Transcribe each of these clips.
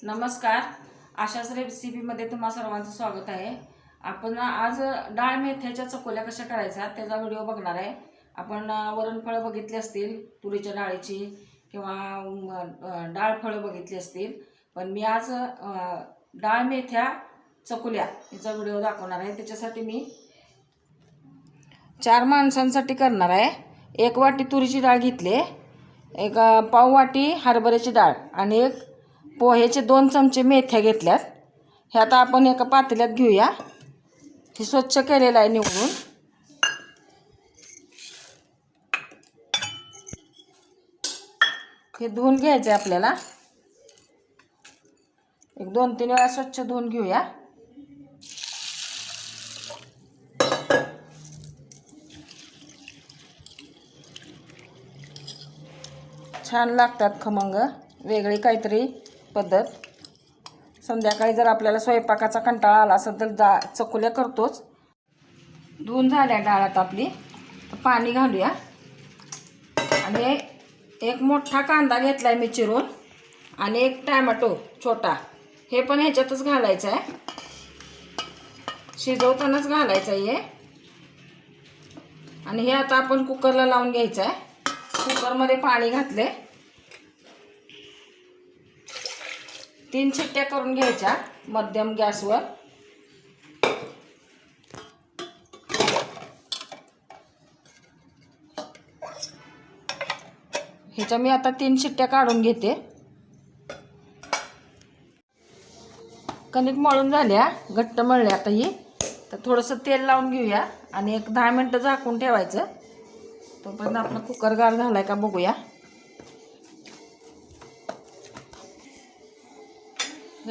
नमस्कार. आशाच रेसिपीमध्ये तुम्हा सर्वांचं स्वागत आहे. आपण आज डाळ मेथ्याच्या चकोल्या कशा करायच्या त्याचा व्हिडिओ बघणार आहे. आपण वरणफळं बघितली असतील तुरीच्या डाळीची किंवा डाळ फळं बघितली असतील. पण मी आज डाळ मेथ्या चकुल्या याचा व्हिडिओ दाखवणार आहे. त्याच्यासाठी मी चार माणसांसाठी करणार आहे. एक वाटी तुरीची डाळ घेतली एक पाव वाटी हरभऱ्याची डाळ आणि एक पोह्याचे दोन चमचे मेथ्या घेतल्यात. हे आता आपण एका पातेल्यात घेऊया. हे स्वच्छ केलेलं आहे निवडून. हे धुवून घ्यायचे आपल्याला. एक दोन तीन वेळा स्वच्छ धुवून घेऊया. छान लागतात खमंग. वेगळी काहीतरी पद्धत. संध्याकाळी जर आपल्याला स्वयंपाकाचा कंटाळा आला असेल तर दा चकोल्या करतोच. धुवून झाल्या डाळात आपली. तर पाणी घालूया. आणि एक मोठा कांदा घेतला आहे मी चिरून. आणि एक टॅमॅटो छोटा. हे पण ह्याच्यातच घालायचं आहे. शिजवतानाच घालायचं आहे हे. आणि हे आता आपण कुकरला लावून घ्यायचं आहे. कुकरमध्ये पाणी घातले तीन शिट्ट्या करून घ्यायच्या मध्यम गॅसवर. ह्याच्या मी आता तीन शिट्ट्या काढून घेते. कणिक मळून झाल्या घट्ट मळल्या आता ही. तर थोडंसं तेल लावून घेऊया आणि एक दहा मिनटं झाकून ठेवायचं. तोपर्यंत आपला कुकर गार झाला आहे का बघूया.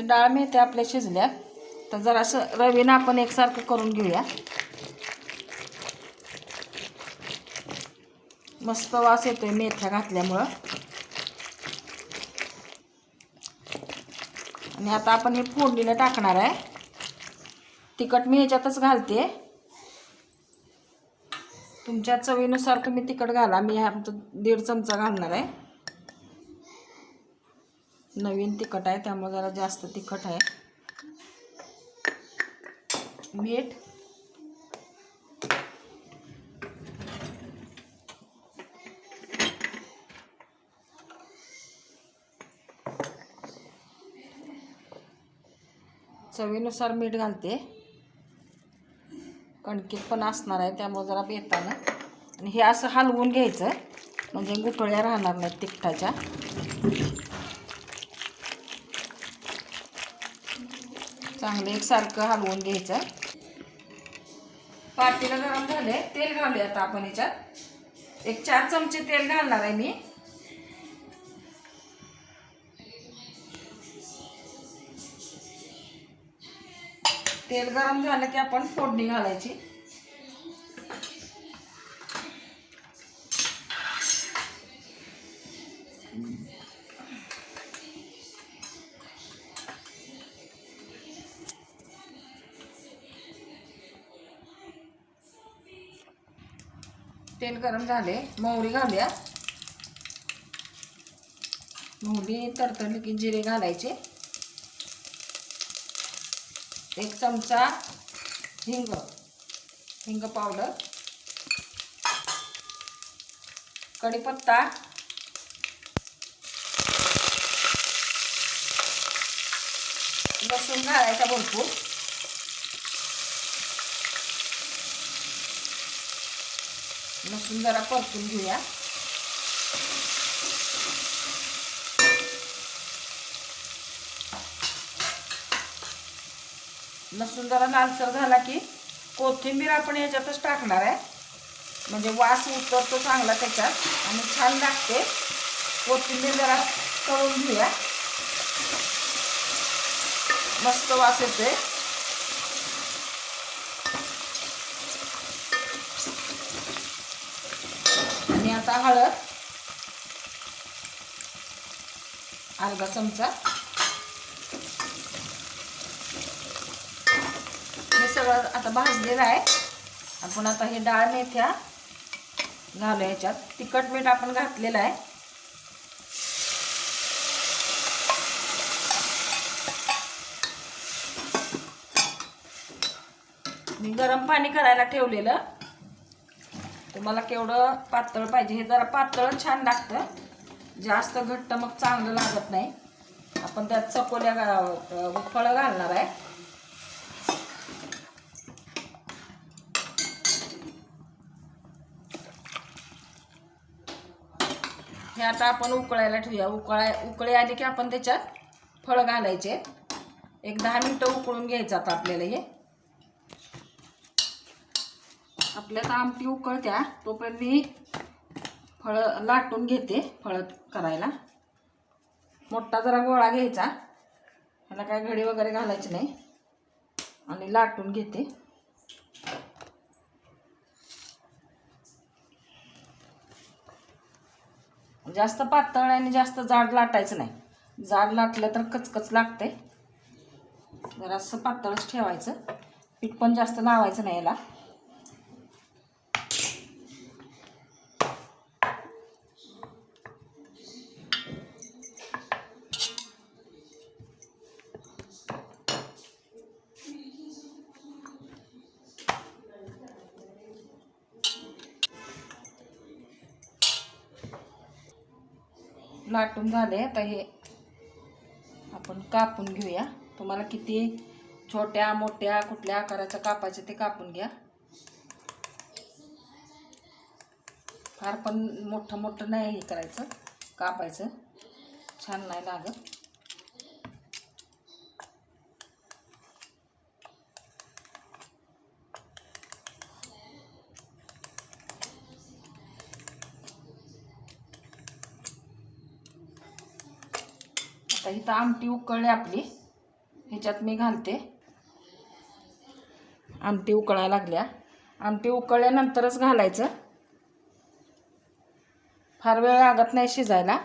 डाळ मेथ्या आपल्या शिजल्या. तर जरा असं रवीनं आपण एकसारखं करून घेऊया. मस्त वास येतोय मेथ्या घातल्यामुळं. आणि आता आपण हे फोडणीला टाकणार आहे. तिखट मी ह्याच्यातच घालते. तुमच्या चवीनुसार तुम्ही तिखट घाला. मी ह्या दीड चमचा घालणार आहे. नवीन तिखट आहे त्यामुळे जरा जास्त तिखट आहे. मीठ. चवीनुसार मीठ घालते. कणकीत पण असणार आहे त्यामुळे जरा बेतानं. आणि हे असं हलवून घ्यायचं म्हणजे गुठळ्या राहणार नाहीत तिखटाच्या. चांगलं एकसारखं हलवून घ्यायचं. पातीला गरम झाले तेल घालूया आता आपण याच्यात. एक चार चमचे तेल घालणार आहे मी. तेल गरम झालं की आपण फोडणी घालायची. तेल गरम झाले मोहरी घालूया. मोहरी तरतरली की जिरे घालायचे. एक चमचा हिंग हिंग पावडर. कढीपत्ता. लसूण घालायचा भरपूर. लसूण जरा परतून घेऊया. लसूण जरा लालसर झाला की कोथिंबीर आपण याच्यातच टाकणार आहे. म्हणजे वास उतरतो चांगला त्याच्यात. आणि छान लागते. कोथिंबीर जरा तळून घेऊया. मस्त वास येते चमचा हळद. अर्धा चमचा. हे सगळं आता भाजलेलं आहे. आपण आता हे डाळ मेथ्या घालू याच्यात. तिखट मीठ आपण घातलेलं आहे. मी गरम पाणी करायला ठेवलेलं. तुम्हाला केवढं पातळ पाहिजे हे जरा पातळ छान लागतं. जास्त घट्ट मग चांगलं लागत नाही. आपण त्यात चकोल्या घा- फळं घालणार आहे. हे आता आपण उकळायला ठेवूया. उकळाय उकळी आली की आपण त्याच्यात फळं घालायचे. एक दहा मिनटं उकळून घ्यायचं आता आपल्याला हे. आपल्या आता आमटी उकळत्या तोपर्यंत मी फळं लाटून घेते फळं करायला. मोठा जरा गोळा घ्यायचा. ह्याला काय घडी वगैरे घालायची नाही. आणि लाटून घेते. जास्त पातळ आणि जास्त जाड लाटायचं नाही. जाड लाटलं तर कचकच लागते जरासं पातळच ठेवायचं. पीठ पण जास्त लावायचं नाही याला. लाटून झाले आता हे आपण कापून घेऊया. तुम्हाला किती छोट्या मोठ्या कुठल्या आकाराच्या कापायचे ते कापून घ्या. फार पण मोठं मोठं नाही हे करायचं. कापायचं. छान नाही लागत. आता इथं आमटी उकळली आपली. ह्याच्यात मी घालते. आमटी उकळायला लागल्या. आमटी उकळल्यानंतरच घालायचं. फार वेळ लागत नाही शिजायला.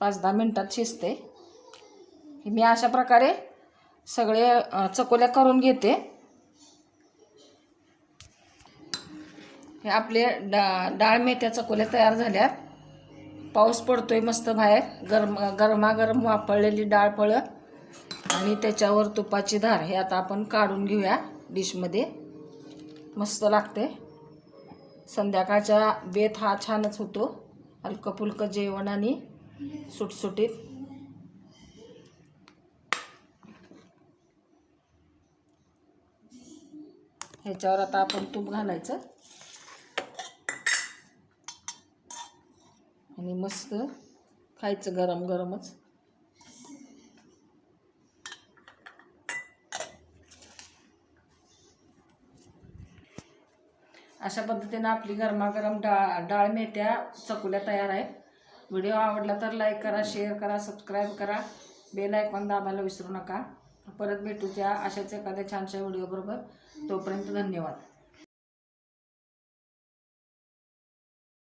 पाच दहा मिनटात शिजते. हे मी अशा प्रकारे सगळे चकोल्या करून घेते. हे आपले डा डाळ मेथ्या चकोल्या तयार झाल्यात. पाऊस पडतोय मस्त बाहेर. गरम गरमागरम वापरलेली डाळ फळं आणि त्याच्यावर तुपाची धार. हे आता आपण काढून घेऊया डिशमध्ये. मस्त लागते संध्याकाळच्या बेत हा छानच होतो. हलकं फुलकं जेवण आणि सुटसुटीत. ह्याच्यावर आता आपण तूप घालायचं. आणि मस्त खायचं गरम गरमच. अशा पद्धतीनं आपली गरमागरम डाळ डाळ मेथ्या चकुल्या तयार आहेत. व्हिडिओ आवडला तर लाईक करा शेअर करा सबस्क्राईब करा. बेल आयकॉन दाबायला विसरू नका. परत भेटू त्या अशाच एखाद्या छानशा व्हिडिओबरोबर. तोपर्यंत धन्यवाद.